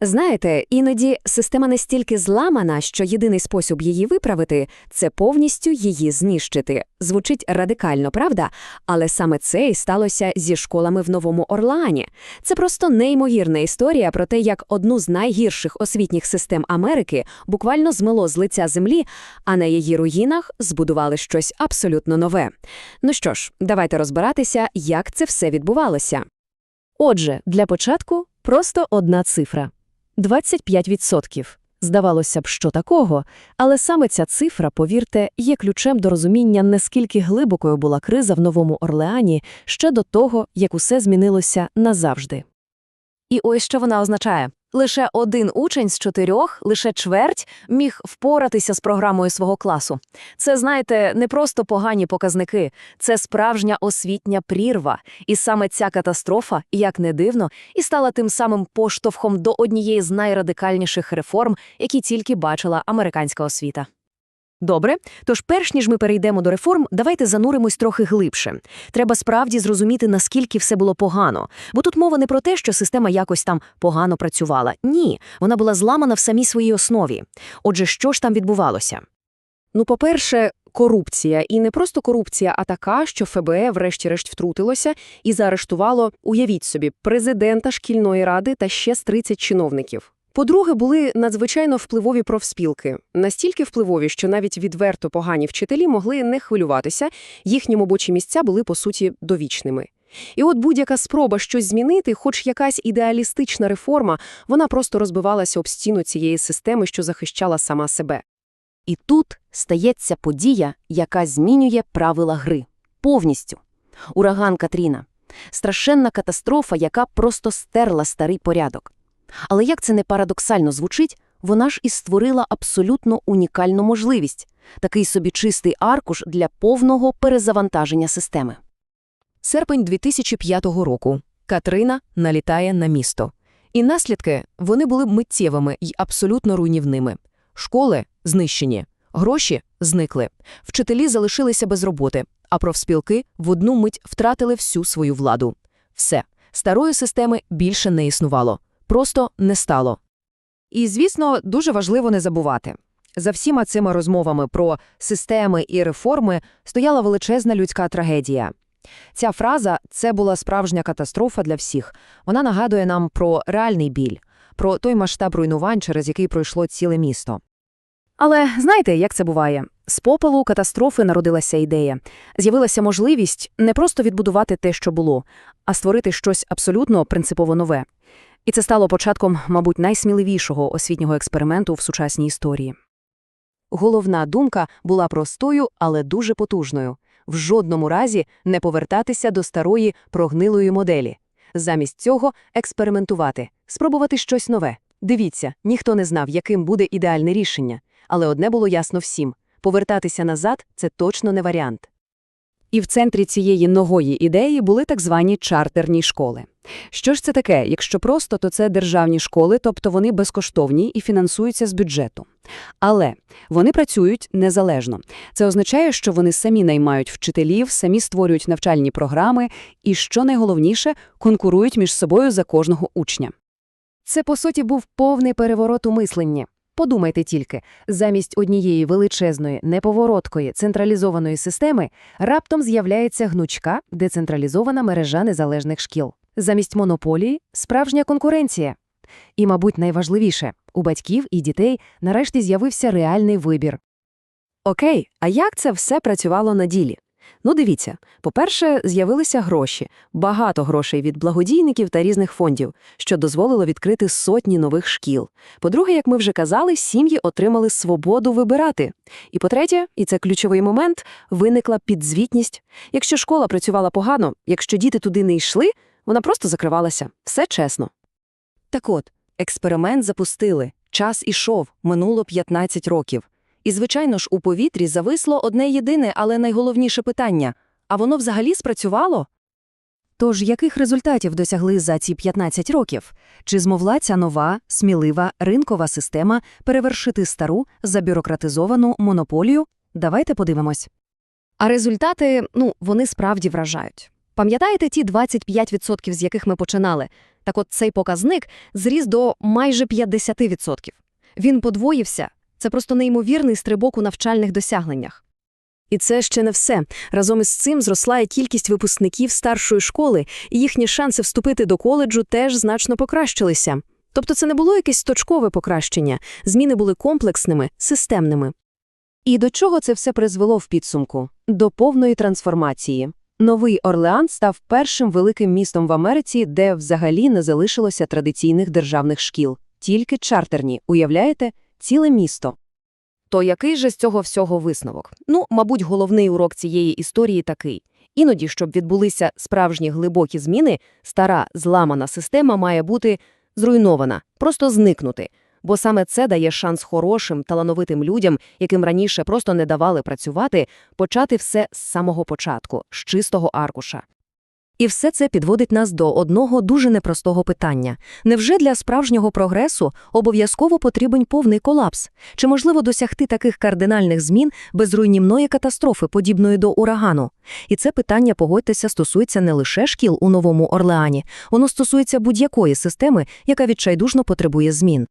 Знаєте, іноді система настільки зламана, що єдиний спосіб її виправити – це повністю її знищити. Звучить радикально, правда? Але саме це і сталося зі школами в Новому Орлеані. Це просто неймовірна історія про те, як одну з найгірших освітніх систем Америки буквально змило з лиця землі, а на її руїнах збудували щось абсолютно нове. Ну що ж, давайте розбиратися, як це все відбувалося. Отже, для початку просто одна цифра – 25%. Здавалося б, що такого, але саме ця цифра, повірте, є ключем до розуміння, наскільки глибокою була криза в Новому Орлеані ще до того, як усе змінилося назавжди. І ось що вона означає. Лише один учень з чотирьох, лише чверть, міг впоратися з програмою свого класу. Це, знаєте, не просто погані показники, це справжня освітня прірва. І саме ця катастрофа, як не дивно, і стала тим самим поштовхом до однієї з найрадикальніших реформ, які тільки бачила американська освіта. Добре, тож перш ніж ми перейдемо до реформ, давайте зануримось трохи глибше. Треба справді зрозуміти, наскільки все було погано. Бо тут мова не про те, що система якось там погано працювала. Ні, вона була зламана в самій своїй основі. Отже, що ж там відбувалося? Ну, по-перше, корупція. І не просто корупція, а така, що ФБЕ врешті-решт втрутилося і заарештувало, уявіть собі, президента шкільної ради та ще з 30 чиновників. По-друге, були надзвичайно впливові профспілки. Настільки впливові, що навіть відверто погані вчителі могли не хвилюватися, їхні робочі місця були, по суті, довічними. І от будь-яка спроба щось змінити, хоч якась ідеалістична реформа, вона просто розбивалася об стіну цієї системи, що захищала сама себе. І тут стається подія, яка змінює правила гри. Повністю. Ураган Катріна. Страшенна катастрофа, яка просто стерла старий порядок. Але як це не парадоксально звучить, вона ж і створила абсолютно унікальну можливість – такий собі чистий аркуш для повного перезавантаження системи. Серпень 2005 року. Катрина налітає на місто. І наслідки вони були миттєвими і абсолютно руйнівними. Школи знищені, гроші зникли, вчителі залишилися без роботи, а профспілки в одну мить втратили всю свою владу. Все, старої системи більше не існувало. Просто не стало. І, звісно, дуже важливо не забувати. За всіма цими розмовами про системи і реформи стояла величезна людська трагедія. Ця фраза це була справжня катастрофа для всіх. Вона нагадує нам про реальний біль, про той масштаб руйнувань, через який пройшло ціле місто. Але знаєте, як це буває? З попелу катастрофи народилася ідея. З'явилася можливість не просто відбудувати те, що було, а створити щось абсолютно принципово нове. І це стало початком, мабуть, найсміливішого освітнього експерименту в сучасній історії. Головна думка була простою, але дуже потужною в жодному разі не повертатися до старої прогнилої моделі. Замість цього експериментувати, спробувати щось нове. Дивіться, ніхто не знав, яким буде ідеальне рішення, але одне було ясно всім повертатися назад це точно не варіант. І в центрі цієї нової ідеї були так звані чартерні школи. Що ж це таке? Якщо просто, то це державні школи, тобто вони безкоштовні і фінансуються з бюджету. Але вони працюють незалежно. Це означає, що вони самі наймають вчителів, самі створюють навчальні програми і, що найголовніше, конкурують між собою за кожного учня. Це, по суті, був повний переворот у мисленні. Подумайте тільки, замість однієї величезної, неповороткої, централізованої системи раптом з'являється гнучка, децентралізована мережа незалежних шкіл. Замість монополії – справжня конкуренція. І, мабуть, найважливіше – у батьків і дітей нарешті з'явився реальний вибір. Окей, а як це все працювало на ділі? Ну, дивіться, по-перше, з'явилися гроші, багато грошей від благодійників та різних фондів, що дозволило відкрити сотні нових шкіл. По-друге, як ми вже казали, сім'ї отримали свободу вибирати. І по-третє, і це ключовий момент, виникла підзвітність. Якщо школа працювала погано, якщо діти туди не йшли, вона просто закривалася. Все чесно. Так от, експеримент запустили. Час ішов, минуло 15 років. І, звичайно ж, у повітрі зависло одне єдине, але найголовніше питання – а воно взагалі спрацювало? Тож, яких результатів досягли за ці 15 років? Чи змогла ця нова, смілива, ринкова система перевершити стару, забюрократизовану монополію? Давайте подивимось. А результати, ну, вони справді вражають. Пам'ятаєте ті 25%, з яких ми починали? Так от цей показник зріс до майже 50%. Він подвоївся. Це просто неймовірний стрибок у навчальних досягненнях. І це ще не все. Разом із цим зросла і кількість випускників старшої школи, і їхні шанси вступити до коледжу теж значно покращилися. Тобто це не було якесь точкове покращення, зміни були комплексними, системними. І до чого це все призвело в підсумку? До повної трансформації. Новий Орлеан став першим великим містом в Америці, де взагалі не залишилося традиційних державних шкіл. Тільки чартерні, уявляєте? Ціле місто. То який же з цього всього висновок? Ну, мабуть, головний урок цієї історії такий. Іноді, щоб відбулися справжні глибокі зміни, стара зламана система має бути зруйнована, просто зникнути. Бо саме це дає шанс хорошим, талановитим людям, яким раніше просто не давали працювати, почати все з самого початку, з чистого аркуша. І все це підводить нас до одного дуже непростого питання. Невже для справжнього прогресу обов'язково потрібен повний колапс? Чи можливо досягти таких кардинальних змін без руйнівної катастрофи, подібної до урагану? І це питання, погодьтеся, стосується не лише шкіл у Новому Орлеані. Воно стосується будь-якої системи, яка відчайдушно потребує змін.